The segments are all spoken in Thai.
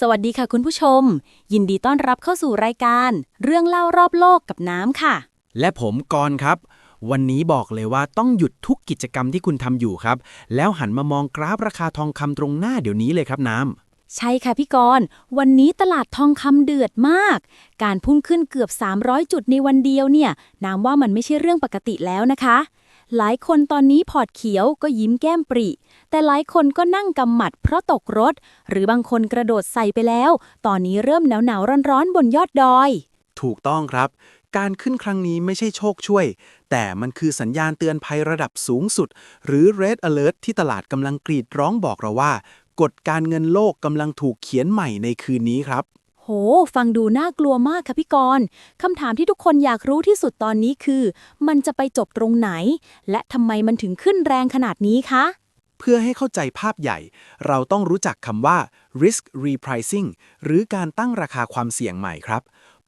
สวัสดีค่ะคุณผู้ชม ยินดีต้อนรับเข้าสู่รายการ เรื่องเล่ารอบโลกกับน้ำค่ะ และผมกรณ์ครับ วันนี้บอกเลยว่าต้องหยุดทุกกิจกรรมที่คุณทำอยู่ครับ แล้วหันมามองกราฟราคาทองคำตรงหน้าเดี๋ยวนี้เลยครับน้ำใช่ค่ะพี่กรณ์วันนี้ตลาดทองคำเดือดมาก การพุ่งขึ้นเกือบ 300 จุดในวันเดียวเนี่ยน้ำว่ามันไม่ใช่เรื่องปกติแล้วนะคะ หลายคนตอนนี้พอร์ตเขียวก็ยิ้มแก้มปริ แต่หลายคนก็นั่งกำหมัดเพราะตกรถ หรือบางคนกระโดดใส่ไปแล้ว ตอนนี้เริ่มหนาวหนาวร้อนร้อนๆบนยอดดอย ถูกต้องครับ การขึ้นครั้งนี้ไม่ใช่โชคช่วย แต่มันคือสัญญาณเตือนภัยระดับสูงสุด หรือ Red Alert ที่ตลาดกำลังกรีดร้องบอกเราว่ากฎการเงินโลกกำลังถูกเขียนใหม่ในคืนนี้ครับ โห ฟังดูน่ากลัวมากค่ะพี่กรณ์คำถามที่ทุกคนอยากรู้ที่สุดตอนนี้คือ มันจะไปจบตรงไหน และทำไมมันถึงขึ้นแรงขนาดนี้คะ เพื่อให้เข้าใจภาพใหญ่ เราต้องรู้จักคำว่า risk repricing หรือการตั้งราคาความเสี่ยงใหม่ครับ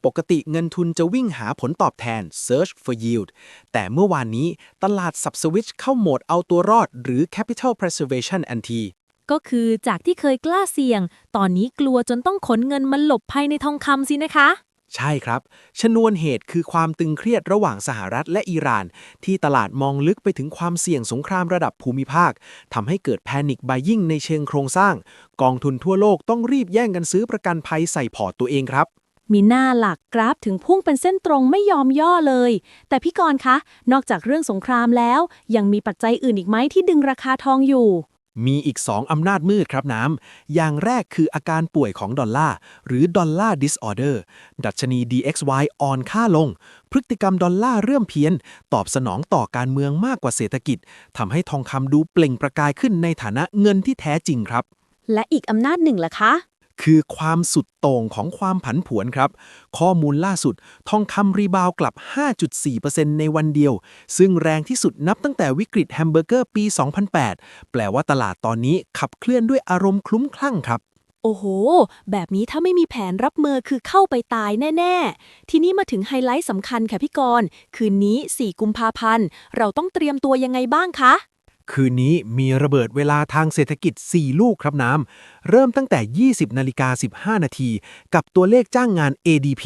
ปกติเงินทุนจะวิ่งหาผลตอบแทน search for yield แต่เมื่อวานนี้ตลาดสับสวิตชเข้าโหมดเอาตัวรอด หรือ capital preservation ทันที ก็คือจากที่เคยกล้าเสี่ยง ตอนนี้กลัวจนต้องขนเงินมาหลบภายในทองคำสินะคะ ใช่ครับ ชนวนเหตุคือความตึงเครียดระหว่างสหรัฐและอิหร่าน ที่ตลาดมองลึกไปถึงความเสี่ยงสงครามระดับภูมิภาคทำให้เกิดแพนิคบายยิ่งในเชิงโครงสร้าง กองทุนทั่วโลกต้องรีบแย่งกันซื้อประกันภัยใส่พอร์ตตัวเองครับมีหน้าหลักกราฟถึงพุ่งเป็นเส้นตรงไม่ยอมย่อเลย แต่พี่กรณ์คะ นอกจากเรื่องสงครามแล้ว ยังมีปัจจัยอื่นอีกไหมที่ดึงราคาทองอยู่ มีอีก 2 อำนาจมืดครับน้ำ อย่างแรกคืออาการป่วยของดอลลาร์หรือดอลลาร์ดิสออเดอร์ดัชนี DXY อ่อนค่าลง พฤติกรรมดอลลาร์เริ่มเพี้ยน ตอบสนองต่อการเมืองมากกว่าเศรษฐกิจทำให้ทองคำดูเปล่งประกายขึ้นในฐานะเงินที่แท้จริงครับ และอีกอำนาจหนึ่งล่ะคะ คือความสุดโต่งของความผันผวนครับ ข้อมูลล่าสุดทองคำรีบาวกลับ 5.4%ในวันเดียว ซึ่งแรงที่สุดนับตั้งแต่วิกฤตแฮมเบอร์เกอร์ปี 2008 แปลว่าตลาดตอนนี้ขับเคลื่อนด้วยอารมณ์คลุ้มคลั่งครับโอ้โห แบบนี้ถ้าไม่มีแผนรับมือคือเข้าไปตายแน่ ๆ ทีนี้มาถึงไฮไลท์สำคัญค่ะพี่กรณ์คืนนี้ 4 กุมภาพันธ์ เราต้องเตรียมตัวยังไงบ้างคะ คืนนี้มีระเบิดเวลาทางเศรษฐกิจ 4 ลูกครับน้ำ เริ่มตั้งแต่ 20นาฬิกา15 นาที กับตัวเลขจ้างงาน ADP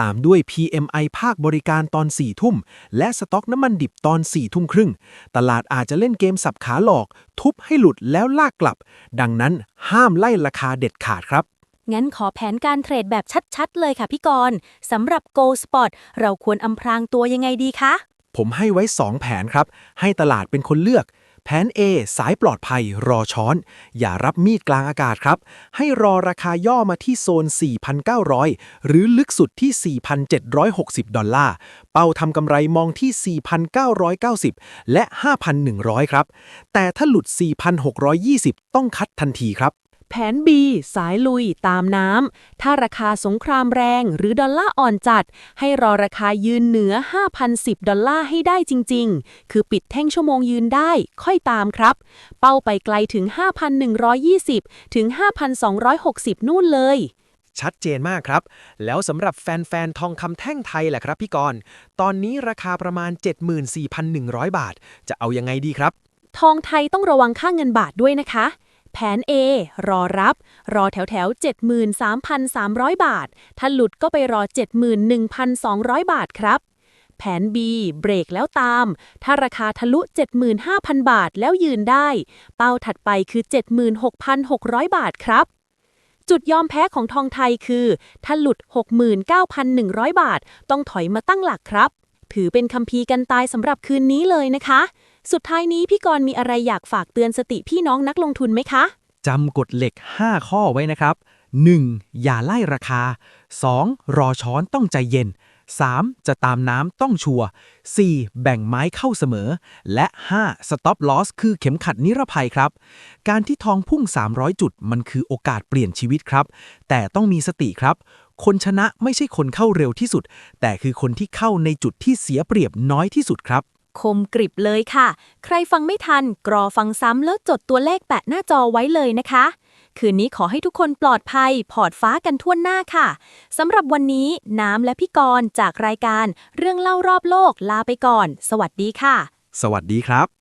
ตามด้วย PMI ภาคบริการตอน 4 ทุ่ม และสต็อกน้ำมันดิบตอน 4 ทุ่มครึ่ง ตลาดอาจจะเล่นเกมสับขาหลอก ทุบให้หลุดแล้วลากกลับ ดังนั้นห้ามไล่ราคาเด็ดขาดครับงั้นขอแผนการเทรดแบบชัด ๆ เลยค่ะพี่กรณ์สำหรับ Go Spot เราควรอำพรางตัวยังไงดีคะ ผมให้ไว้ 2 แผนครับ ให้ตลาดเป็นคนเลือก แผน A สายปลอดภัยรอช้อน อย่ารับมีดกลางอากาศครับ ให้รอราคาย่อมาที่โซน 4,900 หรือลึกสุดที่ 4,760 ดอลลาร์ เป้าทำกำไรมองที่ 4,990 และ 5,100 ครับ แต่ถ้าหลุด 4,620 ต้องคัดทันทีครับ แผน B สายลุยตามน้ำ ถ้าราคาสงครามแรงหรือดอลลาร์อ่อนจัด ให้รอราคายืนเหนือ 5,010 ดอลลาร์ให้ได้จริง ๆ คือปิดแท่งชั่วโมงยืนได้ ค่อยตามครับ เป้าไปไกลถึง 5,120 ถึง 5,260 นู่นเลยชัดเจนมากครับ แล้วสำหรับแฟน ๆ ทองคำแท่งไทยแหละครับพี่กรณ์ตอนนี้ราคาประมาณ 74,100 บาท จะเอายังไงดีครับ ทองไทยต้องระวังค่าเงินบาทด้วยนะคะ แผน A รอรับ รอแถวแถว73,300 บาท ถ้าหลุดก็ไปรอ 71,200 บาทครับ แผน B เบรกแล้วตาม ถ้าราคาทะลุ 75,000 บาทแล้วยืนได้ เป้าถัดไปคือ 76,600 บาทครับจุดยอมแพ้ของทองไทยคือ ถ้าหลุด 69,100 บาท ต้องถอยมาตั้งหลักครับ ถือเป็นคัมภีร์กันตายสำหรับคืนนี้เลยนะคะ สุดท้ายนี้พี่กรณ์มีอะไรอยากฝากเตือนสติพี่น้องนักลงทุนไหมคะ จำกฎเหล็ก 5 ข้อไว้นะครับ 1. อย่าไล่ราคา 2. รอช้อนต้องใจเย็น 3. จะตามน้ำต้องชัวร์ 4. แบ่งไม้เข้าเสมอ และ 5. stop loss คือเข็มขัดนิรภัยครับ การที่ทองพุ่ง 300 จุด มันคือโอกาสเปลี่ยนชีวิตครับ แต่ต้องมีสติครับ คนชนะไม่ใช่คนเข้าเร็วที่สุด แต่คือคนที่เข้าในจุดที่เสียเปรียบน้อยที่สุดครับ คมกริบเลยค่ะ ใครฟังไม่ทัน กรอฟังซ้ำแล้วจดตัวเลขแปะหน้าจอไว้เลยนะคะ คืนนี้ขอให้ทุกคนปลอดภัย พอร์ตฟ้ากันทั่วหน้าค่ะ สำหรับวันนี้น้ำและพี่กรณ์จากรายการ เรื่องเล่ารอบโลกลาไปก่อน สวัสดีค่ะ สวัสดีครับ